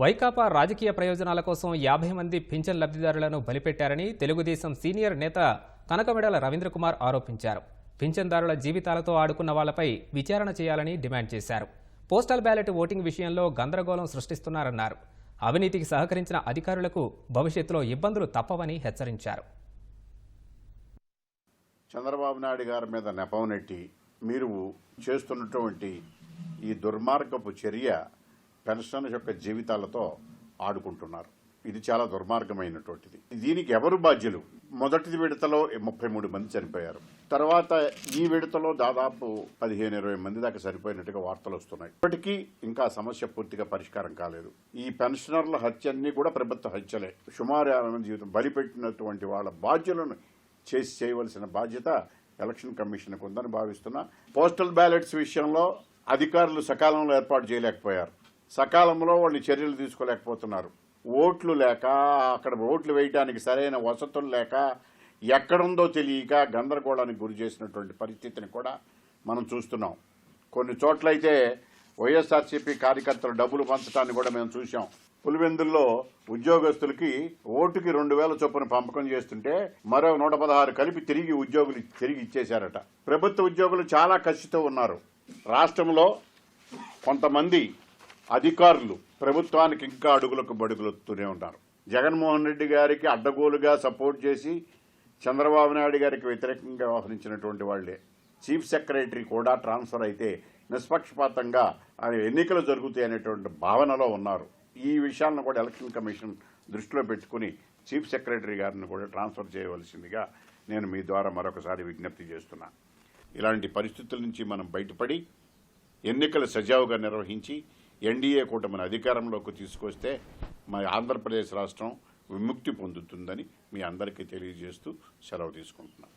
వైకాపా రాజకీయ ప్రయోజనాల కోసం యాభై మంది పింఛన్ లబ్ధిదారులను బలిపెట్టారని తెలుగుదేశం సీనియర్ నేత కనకమెడల రవీంద్రకుమార్ ఆరోపించారు. పింఛన్దారుల జీవితాలతో ఆడుకున్న వాళ్ళపై విచారణ చేయాలని డిమాండ్ చేశారు. పోస్టల్ బ్యాలెట్ ఓటింగ్ విషయంలో గందరగోళం సృష్టిస్తున్నారన్నారు. అవినీతికి సహకరించిన అధికారులకు భవిష్యత్తులో ఇబ్బందులు తప్పవని హెచ్చరించారు. చంద్రబాబు నాయుడు గారి మీద నెపం నెట్టి మీరు చేస్తున్నటువంటి ఈ దుర్మార్గపు చర్య పెన్షనర్స్ యొక్క జీవితాలతో ఆడుకుంటున్నారు. ఇది చాలా దుర్మార్గమైనటువంటిది. దీనికి ఎవరు బాధ్యులు? మొదటిది విడతలో ముప్పై మూడు మంది చనిపోయారు. తర్వాత ఈ విడతలో దాదాపు పదిహేను ఇరవై మంది దాకా సరిపోయినట్టుగా వార్తలు వస్తున్నాయి. ఇప్పటికీ ఇంకా సమస్య పూర్తిగా పరిష్కారం కాలేదు. ఈ పెన్షనర్ల హత్య కూడా ప్రభుత్వ హత్యలే. సుమారు యాభై మంది జీవితం బలిపెట్టినటువంటి వాళ్ళ బాధ్యులను చేసి చేయవలసిన బాధ్యత ఎలక్షన్ కమిషన్కు ఉందని భావిస్తున్నా. పోస్టల్ బ్యాలెట్స్ విషయంలో అధికారులు సకాలంలో ఏర్పాటు చేయలేకపోయారు. సకాలంలో వాళ్ళు చర్యలు తీసుకోలేకపోతున్నారు. ఓట్లు లేక అక్కడ ఓట్లు వేయడానికి సరైన వసతులు లేక ఎక్కడుందో తెలియక గందరగోళానికి గురి చేసినటువంటి పరిస్థితిని కూడా మనం చూస్తున్నాం. కొన్ని చోట్లయితే వైఎస్ఆర్సీపీ కార్యకర్తలు డబ్బులు పంచడాన్ని కూడా మేము చూసాం పులివెందుల్లో ఉద్యోగస్తులకి ఓటుకి రెండు వేల చొప్పున పంపకం చేస్తుంటే మరో నూట పదహారు కలిపి తిరిగి ఉద్యోగులు తిరిగి ఇచ్చేశారట. ప్రభుత్వ ఉద్యోగులు చాలా కసితో ఉన్నారు. రాష్ట్రంలో కొంతమంది అధికారులు ప్రభుత్వానికి ఇంకా అడుగులకు బడుగులుతూనే ఉన్నారు. జగన్మోహన్ రెడ్డి గారికి అడ్డగోలుగా సపోర్ట్ చేసి చంద్రబాబు నాయుడు గారికి వ్యతిరేకంగా వ్యవహరించినటువంటి వాళ్ళే చీఫ్ సెక్రటరీ కూడా ట్రాన్స్ఫర్ అయితే నిష్పక్షపాతంగా ఎన్నికలు జరుగుతాయి అనేటువంటి భావనలో ఉన్నారు. ఈ విషయాలను కూడా ఎలక్షన్ కమిషన్ దృష్టిలో పెట్టుకుని చీఫ్ సెక్రటరీ గారిని కూడా ట్రాన్స్ఫర్ చేయవలసిందిగా నేను మీ ద్వారా మరొకసారి విజ్ఞప్తి చేస్తున్నా. ఇలాంటి పరిస్థితుల నుంచి మనం బయటపడి ఎన్నికలు సజావుగా నిర్వహించి ఎన్డీఏ కూటమిని అధికారంలోకి తీసుకొస్తే మా ఆంధ్రప్రదేశ్ రాష్ట్రం విముక్తి పొందుతుందని మీ అందరికీ తెలియజేస్తూ సెలవు తీసుకుంటున్నాను.